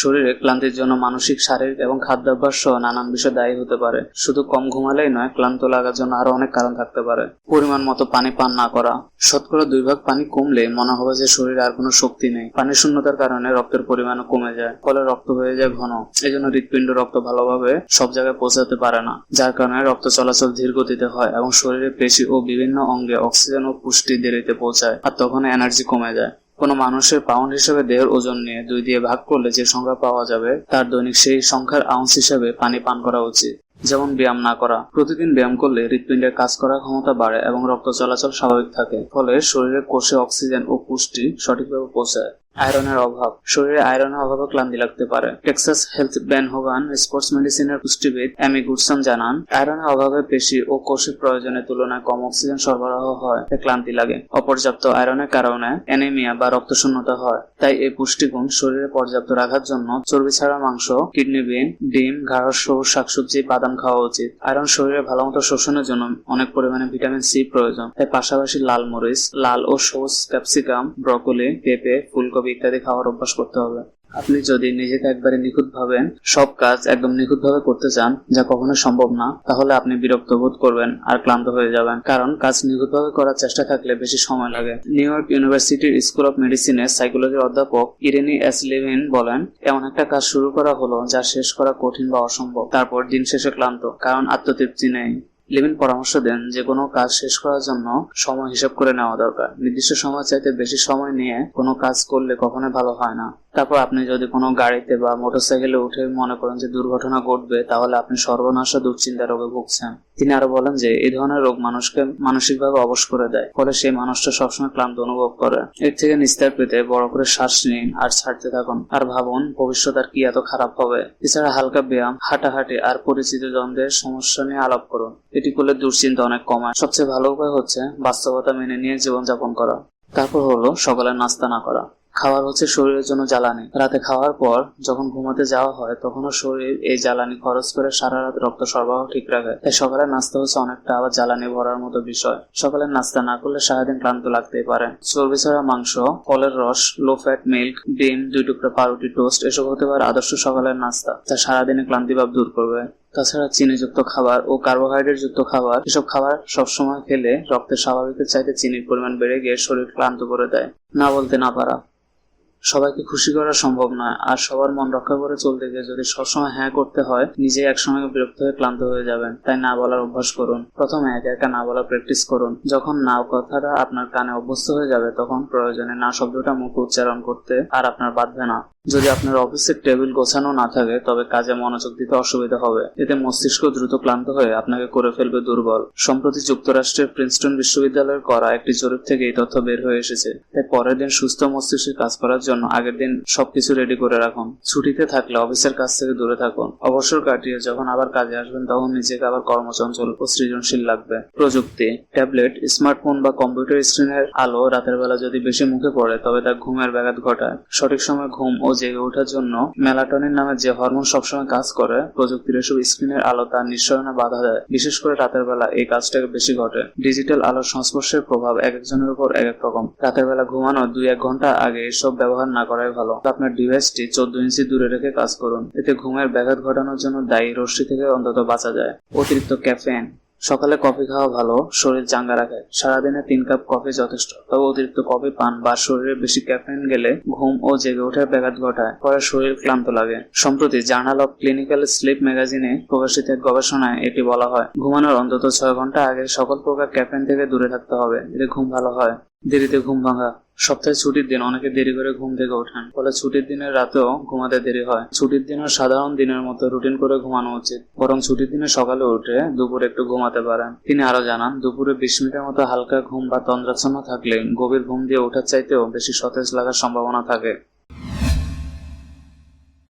শরীরে ক্লান্তির জন্য মানসিক, শারীরিক এবং খাদ্যাভ্যাস সহ নানান বিষয় দায়ী হতে পারে। শুধু কম ঘুমালেই নয়, ক্লান্ত লাগার জন্য আরও অনেক কারণ থাকতে পারে। পরিমাণ মতো পানি পান না করা। শতকরা দুই ভাগ পানি কমলে মনে হবে যে শরীরে আর কোনো শক্তি নেই। পানি শূন্যতার কারণে রক্তের পরিমাণও কমে যায়, ফলে রক্ত হয়ে যায় ঘন। এই জন্য হৃৎপিণ্ড রক্ত ভালোভাবে সব জায়গায় পৌঁছাতে পারে না, যার কারণে রক্ত চলাচল ধীর গতিতে হয় এবং শরীরের পেশি ও বিভিন্ন অঙ্গে অক্সিজেন ও পুষ্টি দেরিতে পৌঁছায়, আর তখন এনার্জি কমে যায়। কোনো মানুষের পাউন্ড হিসেবে দেহের ওজন নিয়ে দুই দিয়ে ভাগ করলে যে সংখ্যা পাওয়া যাবে, তার দৈনিক সেই সংখ্যার আউন্স হিসেবে পানি পান করা উচিত। যেমন ব্যায়াম না করা। প্রতিদিন ব্যায়াম করলে হৃদপিণ্ডের কাজ করার ক্ষমতা বাড়ে এবং রক্ত চলাচল স্বাভাবিক থাকে, ফলে শরীরের কোষে অক্সিজেন ও পুষ্টি সঠিকভাবে পৌঁছায়। আয়রনের অভাব। শরীরে আয়রনের অভাবে ক্লান্তি লাগতে পারে। Texas health Ben Hogan sports মেডিসিনের পুষ্টিবিদ অ্যামি গুডসন জানান, আয়রনের অভাবে পেশি ও কোষের প্রয়োজনের তুলনায় কম অক্সিজেন সরবরাহ হয় ক্লান্তি লাগে। অপর্যাপ্ত আয়রনের কারণে অ্যানিমিয়া বা রক্তশূন্যতা হয়। তাই এই পুষ্টিগুণ শরীরে পর্যাপ্ত রাখার জন্য চর্বি ছাড়া মাংস, কিডনি বিন, ডিম ঘাড় সবুজ শাকসবজি, বাদাম খাওয়া উচিত। আয়রন শরীরে ভালোমতো শোষণের জন্য অনেক পরিমাণে ভিটামিন সি প্রয়োজন। তাই পাশাপাশি লাল মরিচ, লাল ও সবুজ ক্যাপসিকাম, ব্রকলি, পেঁপে, ফুলকপি ইত্যাদি খাওয়ার অভ্যাস করতে হবে। আপনি যদি নিজেকে একবারে নিখুঁত ভাবেন সব কাজ একদম নিখুঁত ভাবে করতে চান, যা কখনো সম্ভব না, তাহলে আপনি বিরক্ত বোধ করবেন আর ক্লান্ত হয়ে যাবেন। কারণ কাজ নিখুঁত ভাবে করার চেষ্টা থাকলে বেশি সময় লাগে। নিউ ইয়র্ক ইউনিভার্সিটির স্কুল অফ মেডিসিনের সাইকোলজির অধ্যাপক ইরেনি এস লিভিন বলেন, এমন একটা কাজ শুরু করা হলো যা শেষ করা কঠিন বা অসম্ভব। তারপর দিন শেষে ক্লান্ত, কারণ আত্মতৃপ্তি নেই। লেভিন পরামর্শ দেন যে, কোনো কাজ শেষ করার জন্য সময় হিসাব করে নেওয়া দরকার। নির্দিষ্ট সময় চাইতে বেশি সময় নিয়ে কোনো কাজ করলে কখনোই ভালো হয় না। তারপর আপনি যদি কোনো গাড়িতে বা মোটরসাইকেলে উঠে মনে করেন যে দুর্ঘটনা ঘটবে, তাহলে আপনি সর্বনাশ দুশ্চিন্তা রোগে ভুগছেন। তিনি আরও বলেন যে, এই ধরনের রোগ মানুষকে মানসিকভাবে অবশ করে দেয়, ফলে সেই মানুষটা সবসময় ক্লান্ত অনুভব করে। এর থেকে নিস্তার পেতে বড় করে শ্বাস নিন আর ছাড়তে থাকুন। আর ভাবুন, ভবিষ্যৎ আর কি এত খারাপ হবে। এছাড়া হালকা ব্যায়াম, হাঁটাহাঁটি আর পরিচিত জনদের সমস্যা নিয়ে আলাপ করুন। এটি করলে দুশ্চিন্তা অনেক কমায়। সবচেয়ে ভালো উপায় হচ্ছে বাস্তবতা মেনে নিয়ে জীবনযাপন করা। তারপর হলো সকালে নাস্তা না করা। খাবার হচ্ছে শরীরের জন্য জ্বালানি। রাতে খাওয়ার পর যখন ঘুমাতে যাওয়া হয়, তখনও শরীর এই জ্বালানি খরচ করে সারা রাত রক্ত সরবরাহ ঠিক রাখে। তাই সকালে নাস্তা হচ্ছে অনেকটা আবার জ্বালানি ভরার মতো বিষয়। সকালে নাস্তা না করলে সারাদিন ক্লান্ত লাগতেই পারে। চর্বি ছাড়া মাংস, ফলের রস, লো ফ্যাট মিল্ক, ডিম, দুই টুকরা পাউরুটি, টোস্ট এসব হতে পারে আদর্শ সকালের নাস্তা, যা সারাদিনে ক্লান্তিভাব দূর করবে। তাছাড়া চিনিযুক্ত খাবার ও কার্বোহাইড্রেট যুক্ত খাবার, এসব খাবার সবসময় খেলে রক্তের স্বাভাবিকের চাইতে চিনির পরিমাণ বেড়ে গিয়ে শরীর ক্লান্ত করে দেয়। না বলতে না পারা। সবাইকে খুশি করা সম্ভব নয়। আর সবার মন রক্ষা করে চলতে গিয়ে যদি সবসময় হ্যাঁ করতে হয় নিজে একসময় বিরক্ত হয়ে ক্লান্ত হয়ে যাবেন। তাই না বলার অভ্যাস করুন। প্রথমে একা একা না বলা প্র্যাকটিস করুন। যখন না কথাটা আপনার কানে অভ্যস্ত হয়ে যাবে, তখন প্রয়োজনে না শব্দটা মুখে উচ্চারণ করতে আর আপনার বাঁধবে না। যদি আপনার অফিসের টেবিল গোছানো না থাকে, তবে কাজে মনোযোগ দিতে অসুবিধা হবে। এতে মস্তিষ্ক দ্রুত ক্লান্ত হয়ে আপনাকে করে ফেলবে দুর্বল। সম্প্রতি যুক্তরাষ্ট্রের প্রিন্সটন বিশ্ববিদ্যালয়ের করা একটি জরিপ থেকে এই তথ্য বের হয়ে এসেছে। তাই পরের দিন সুস্থ মস্তিষ্কে কাজ করার জন্য আগের দিন সবকিছু রেডি করে রাখুন। ছুটিতে থাকলে অফিসের কাজ থেকে দূরে থাকুন। অবসর কাটিয়ে যখন আবার কাজে আসবেন, তখন নিজেকে আবার কর্মচঞ্চল ও সৃজনশীল লাগবে। প্রযুক্তি, ট্যাবলেট, স্মার্টফোন বা কম্পিউটার স্ক্রিনের আলো রাতের বেলা যদি বেশি মুখে পড়ে, তবে তা ঘুমের ব্যাঘাত ঘটায়। সঠিক সময় ঘুম ও জেগে ওঠার জন্য মেলাটনিন নামে যে হরমোন সবসময় কাজ করে, প্রযুক্তির এসব স্ক্রিনের আলো তার নিঃসরণে বাধা দেয়। বিশেষ করে রাতের বেলা এই কাজটাকে বেশি ঘটে। ডিজিটাল আলোর সংস্পর্শের প্রভাব এক একজনের উপর এক এক রকম। রাতের বেলা ঘুমানো দুই এক ঘণ্টা আগে এসব ব্যবহার না করাই ভালো। আপনার ডিভাইসটি চোদ্দ ইঞ্চি দূরে রেখে কাজ করুন। এতে ঘুমের ব্যাঘাত ঘটানোর জন্য দায়ী রশ্মি থেকে অন্তত বাঁচা যায়। অতিরিক্ত ক্যাফেন সকালে কফি খাওয়া ভালো, শরীর চাঙ্গা রাখে। সারাদিনে তিন কাপ কফি যথেষ্ট। তবে অতিরিক্ত কফি, পান বা শরীরে বেশি ক্যাফেন গেলে ঘুম ও জেগে ওঠার ব্যাঘাত ঘটায়। পরে শরীর ক্লান্ত লাগে। সম্প্রতি জার্নাল অফ ক্লিনিক্যাল স্লিপ ম্যাগাজিনে প্রকাশিত এক গবেষণায় এটি বলা হয়। ঘুমানোর অন্তত ছয় ঘণ্টা আগে সকল প্রকার ক্যাফেন থেকে দূরে থাকতে হবে। এতে ঘুম ভালো হয়। দেরিতে ঘুম ভাঙা। সপ্তাহে ছুটির দিন, অনেকে দেরি করে ঘুম থেকে ওঠেন। ফলে ছুটির দিনের রাতেও ঘুমাতে দেরি হয়। ছুটির দিনে সাধারণ দিনের মতো রুটিন করে ঘুমানো উচিত। বরং ছুটির দিনে সকালে উঠে দুপুরে একটু ঘুমাতে পারেন। তিনি আরও জানান, দুপুরে বিশ মিনিটের মতো হালকা ঘুম বা তন্দ্রাচ্ছন্ন থাকলে গভীর ঘুম দিয়ে ওঠার চাইতেও বেশি সতেজ লাগার সম্ভাবনা থাকে।